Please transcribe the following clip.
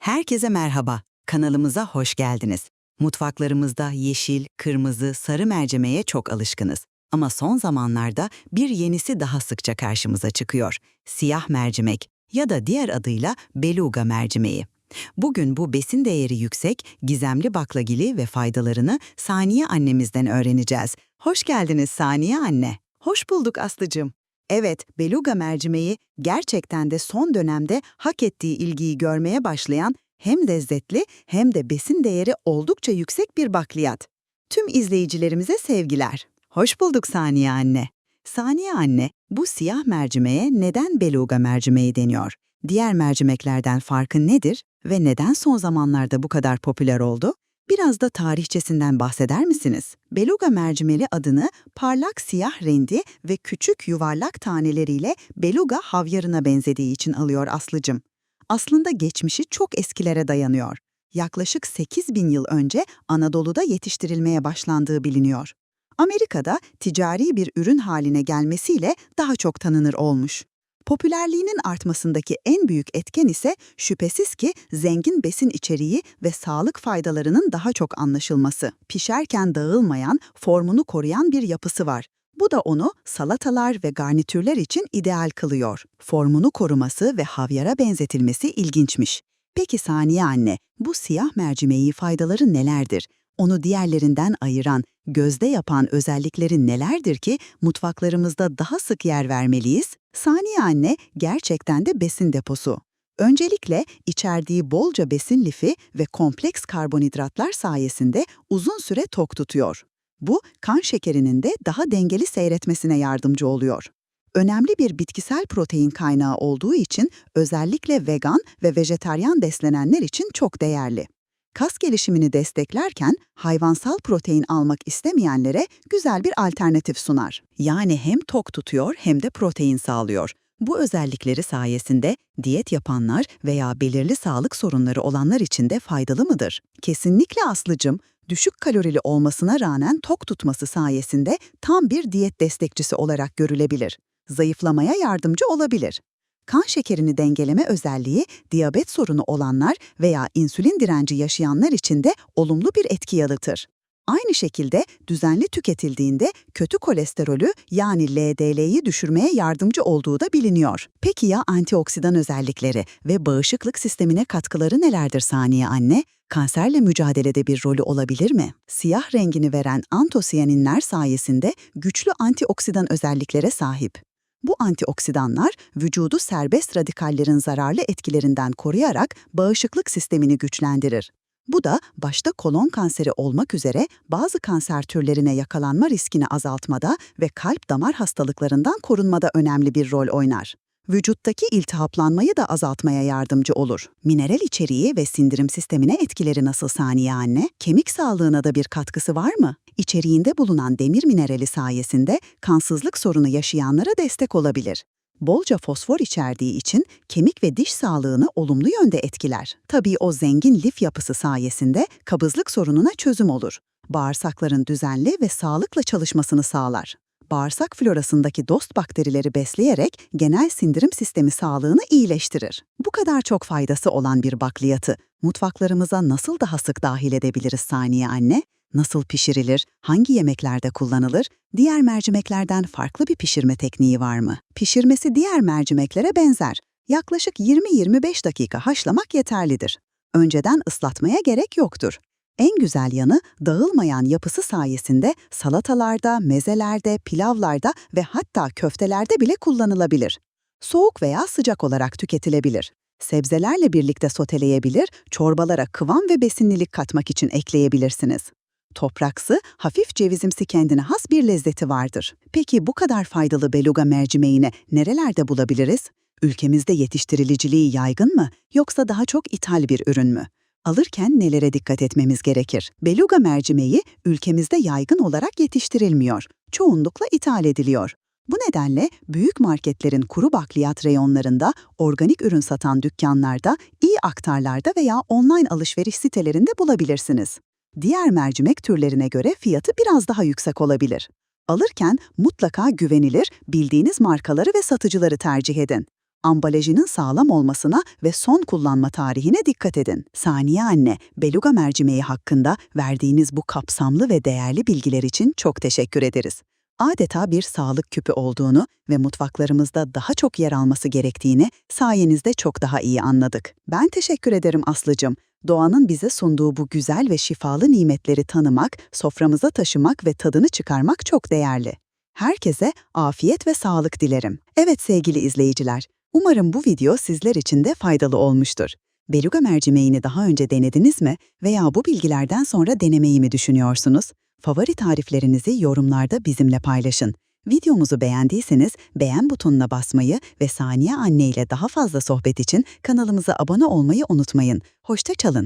Herkese merhaba. Kanalımıza hoş geldiniz. Mutfaklarımızda yeşil, kırmızı, sarı mercimeğe çok alışkınız. Ama son zamanlarda bir yenisi daha sıkça karşımıza çıkıyor. Siyah mercimek ya da diğer adıyla beluga mercimeği. Bugün bu besin değeri yüksek, gizemli baklagili ve faydalarını Saniye annemizden öğreneceğiz. Hoş geldiniz Saniye anne. Hoş bulduk Aslıcığım. Evet, beluga mercimeği gerçekten de son dönemde hak ettiği ilgiyi görmeye başlayan hem lezzetli hem de besin değeri oldukça yüksek bir bakliyat. Tüm izleyicilerimize sevgiler. Hoş bulduk Saniye anne. Saniye anne, bu siyah mercimeğe neden beluga mercimeği deniyor? Diğer mercimeklerden farkı nedir ve neden son zamanlarda bu kadar popüler oldu? Biraz da tarihçesinden bahseder misiniz? Beluga mercimeği adını parlak siyah rendi ve küçük yuvarlak taneleriyle beluga havyarına benzediği için alıyor Aslıcım. Aslında geçmişi çok eskilere dayanıyor. Yaklaşık 8 bin yıl önce Anadolu'da yetiştirilmeye başlandığı biliniyor. Amerika'da ticari bir ürün haline gelmesiyle daha çok tanınır olmuş. Popülerliğinin artmasındaki en büyük etken ise şüphesiz ki zengin besin içeriği ve sağlık faydalarının daha çok anlaşılması. Pişerken dağılmayan, formunu koruyan bir yapısı var. Bu da onu salatalar ve garnitürler için ideal kılıyor. Formunu koruması ve havyara benzetilmesi ilginçmiş. Peki Saniye anne, bu siyah mercimeği faydaları nelerdir? Onu diğerlerinden ayıran, gözde yapan özellikleri nelerdir ki mutfaklarımızda daha sık yer vermeliyiz? Saniye anne gerçekten de besin deposu. Öncelikle içerdiği bolca besin lifi ve kompleks karbonhidratlar sayesinde uzun süre tok tutuyor. Bu kan şekerinin de daha dengeli seyretmesine yardımcı oluyor. Önemli bir bitkisel protein kaynağı olduğu için özellikle vegan ve vejetaryen beslenenler için çok değerli. Kas gelişimini desteklerken hayvansal protein almak istemeyenlere güzel bir alternatif sunar. Yani hem tok tutuyor hem de protein sağlıyor. Bu özellikleri sayesinde diyet yapanlar veya belirli sağlık sorunları olanlar için de faydalı mıdır? Kesinlikle Aslıcım, düşük kalorili olmasına rağmen tok tutması sayesinde tam bir diyet destekçisi olarak görülebilir. Zayıflamaya yardımcı olabilir. Kan şekerini dengeleme özelliği diyabet sorunu olanlar veya insülin direnci yaşayanlar için de olumlu bir etki yaratır. Aynı şekilde düzenli tüketildiğinde kötü kolesterolü yani LDL'yi düşürmeye yardımcı olduğu da biliniyor. Peki ya antioksidan özellikleri ve bağışıklık sistemine katkıları nelerdir Saniye anne? Kanserle mücadelede bir rolü olabilir mi? Siyah rengini veren antosiyaninler sayesinde güçlü antioksidan özelliklere sahip. Bu antioksidanlar vücudu serbest radikallerin zararlı etkilerinden koruyarak bağışıklık sistemini güçlendirir. Bu da başta kolon kanseri olmak üzere bazı kanser türlerine yakalanma riskini azaltmada ve kalp damar hastalıklarından korunmada önemli bir rol oynar. Vücuttaki iltihaplanmayı da azaltmaya yardımcı olur. Mineral içeriği ve sindirim sistemine etkileri nasıl saniye anne? Kemik sağlığına da bir katkısı var mı? İçeriğinde bulunan demir minerali sayesinde kansızlık sorunu yaşayanlara destek olabilir. Bolca fosfor içerdiği için kemik ve diş sağlığını olumlu yönde etkiler. Tabii o zengin lif yapısı sayesinde kabızlık sorununa çözüm olur. Bağırsakların düzenli ve sağlıkla çalışmasını sağlar bağırsak florasındaki dost bakterileri besleyerek genel sindirim sistemi sağlığını iyileştirir. Bu kadar çok faydası olan bir bakliyatı mutfaklarımıza nasıl daha sık dahil edebiliriz Saniye anne? Nasıl pişirilir, hangi yemeklerde kullanılır, diğer mercimeklerden farklı bir pişirme tekniği var mı? Pişirmesi diğer mercimeklere benzer. Yaklaşık 20-25 dakika haşlamak yeterlidir. Önceden ıslatmaya gerek yoktur. En güzel yanı dağılmayan yapısı sayesinde salatalarda, mezelerde, pilavlarda ve hatta köftelerde bile kullanılabilir. Soğuk veya sıcak olarak tüketilebilir. Sebzelerle birlikte soteleyebilir, çorbalara kıvam ve besinlilik katmak için ekleyebilirsiniz. Topraksı, hafif cevizimsi kendine has bir lezzeti vardır. Peki bu kadar faydalı beluga mercimeğini nerelerde bulabiliriz? Ülkemizde yetiştiriliciliği yaygın mı yoksa daha çok ithal bir ürün mü? Alırken nelere dikkat etmemiz gerekir? Beluga mercimeği ülkemizde yaygın olarak yetiştirilmiyor. Çoğunlukla ithal ediliyor. Bu nedenle büyük marketlerin kuru bakliyat reyonlarında, organik ürün satan dükkanlarda, iyi aktarlarda veya online alışveriş sitelerinde bulabilirsiniz. Diğer mercimek türlerine göre fiyatı biraz daha yüksek olabilir. Alırken mutlaka güvenilir, bildiğiniz markaları ve satıcıları tercih edin. Ambalajının sağlam olmasına ve son kullanma tarihine dikkat edin. Saniye anne, beluga mercimeği hakkında verdiğiniz bu kapsamlı ve değerli bilgiler için çok teşekkür ederiz. Adeta bir sağlık küpü olduğunu ve mutfaklarımızda daha çok yer alması gerektiğini sayenizde çok daha iyi anladık. Ben teşekkür ederim Aslıcım. Doğanın bize sunduğu bu güzel ve şifalı nimetleri tanımak, soframıza taşımak ve tadını çıkarmak çok değerli. Herkese afiyet ve sağlık dilerim. Evet sevgili izleyiciler, umarım bu video sizler için de faydalı olmuştur. Beluga mercimeğini daha önce denediniz mi veya bu bilgilerden sonra denemeyi mi düşünüyorsunuz? Favori tariflerinizi yorumlarda bizimle paylaşın. Videomuzu beğendiyseniz beğen butonuna basmayı ve Saniye Anne ile daha fazla sohbet için kanalımıza abone olmayı unutmayın. Hoşça kalın.